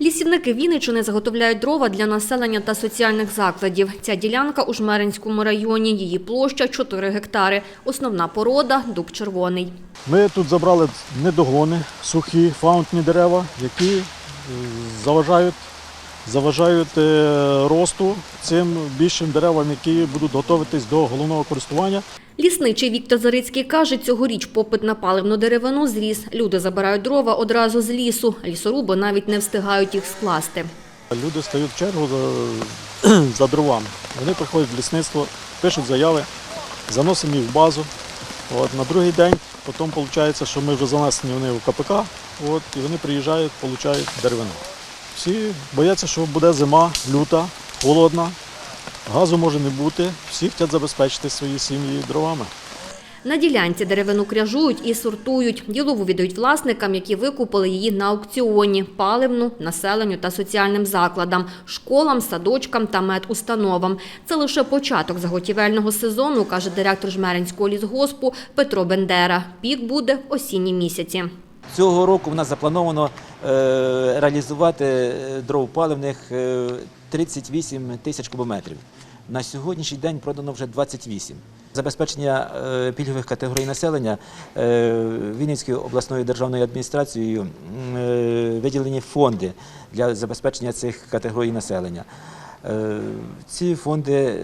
Лісівники Вінничини заготовляють дрова для населення та соціальних закладів. Ця ділянка у Жмеринському районі. Її площа 4 гектари. Основна порода – дуб червоний. Ми тут забрали недогони, сухі фаунтні дерева, які е, заважають, заважають е, росту цим більшим деревам, які будуть готуватись до головного користування. Лісничий Віктор Зарицький каже, цьогоріч попит на паливну деревину зріс. Люди забирають дрова одразу з лісу. Лісоруби навіть не встигають їх скласти. Люди стають в чергу за, за дровами. Вони приходять в лісництво, пишуть заяви, заносимо їх в базу. От, на другий день потім виходить, що ми вже занесені вони в КПК, от, і вони приїжджають, отримують деревину. Всі бояться, що буде зима, люта, холодна, газу може не бути. Всі хочуть забезпечити свої сім'ї дровами. На ділянці деревину кряжують і сортують. Ділову віддають власникам, які викупили її на аукціоні – паливну, населенню та соціальним закладам, школам, садочкам та медустановам. Це лише початок заготівельного сезону, каже директор Жмеринського лісгоспу Петро Бендера. Пік буде осінні місяці. Цього року в нас заплановано е, реалізувати е, дров паливних е, 38 тисяч кубометрів. На сьогоднішній день продано вже 28. Забезпечення пільгових категорій населення Вінницькою обласною державною адміністрацією виділені фонди для забезпечення цих категорій населення. Ці фонди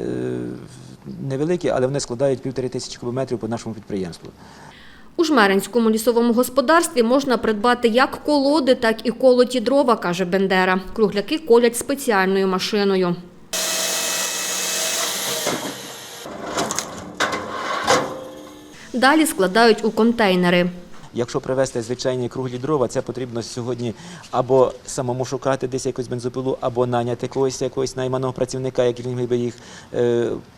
невеликі, але вони складають півтори тисячі кубометрів по нашому підприємству. У Жмеринському лісовому господарстві можна придбати як колоди, так і колоті дрова, каже Бендера. Кругляки колять спеціальною машиною. Далі складають у контейнери. Якщо привезти звичайні круглі дрова, це потрібно сьогодні або самому шукати десь якусь бензопилу, або наняти когось якогось найманого працівника, який міг би їх е,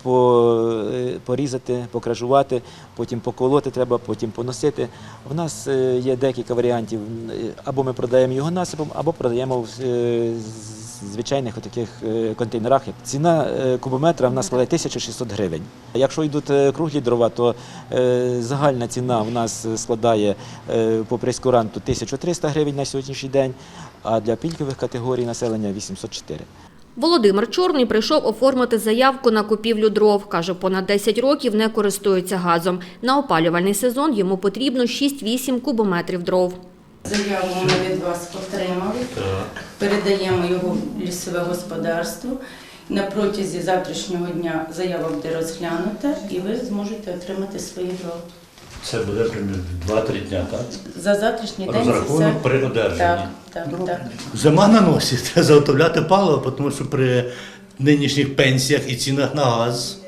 е, порізати, покражувати, потім поколоти треба, потім поносити. В нас е, є декілька варіантів. Або ми продаємо його насипом, або продаємо з- звичайних таких контейнерах. Ціна е, кубометра в нас складає 1600 гривень. Якщо йдуть е, круглі дрова, то е, загальна ціна в нас складає е, по прескуранту 1300 гривень на сьогоднішній день, а для пільгових категорій населення 804. Володимир Чорний прийшов оформити заявку на купівлю дров. Каже, понад 10 років не користується газом. На опалювальний сезон йому потрібно 6-8 кубометрів дров. Заяву ми від вас отримали. Передаємо його в лісове господарство. На протязі завтрашнього дня заява буде розглянута і ви зможете отримати свої дрова. Це буде приблизно 2-3 дня, так? За завтрашній день це Розрахунок все. при одержанні. Так, так, так. Зима на носі, треба заготовляти паливо, тому що при нинішніх пенсіях і цінах на газ,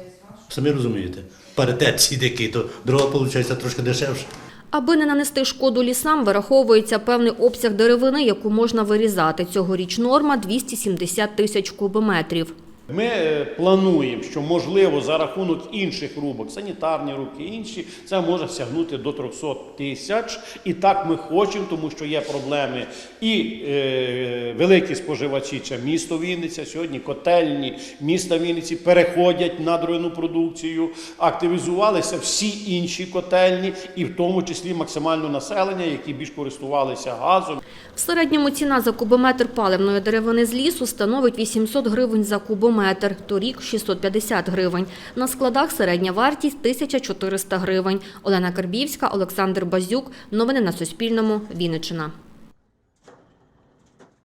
самі розумієте, паритет ці такий, то дрова виходить трошки дешевше. Аби не нанести шкоду лісам, вираховується певний обсяг деревини, яку можна вирізати. Цьогоріч норма – 270 тисяч кубометрів. Ми е, плануємо, що можливо за рахунок інших рубок, санітарні рубки, інші, це може сягнути до 300 тисяч. І так ми хочемо, тому що є проблеми і е, великі споживачі, це місто Вінниця. Сьогодні котельні міста Вінниці переходять на дровяну продукцію, активізувалися всі інші котельні, і в тому числі максимально населення, які більш користувалися газом. В середньому ціна за кубометр паливної деревини з лісу становить 800 гривень за кубометр, торік – 650 гривень. На складах середня вартість – 1400 гривень. Олена Карбівська, Олександр Базюк. Новини на Суспільному. Вінниччина.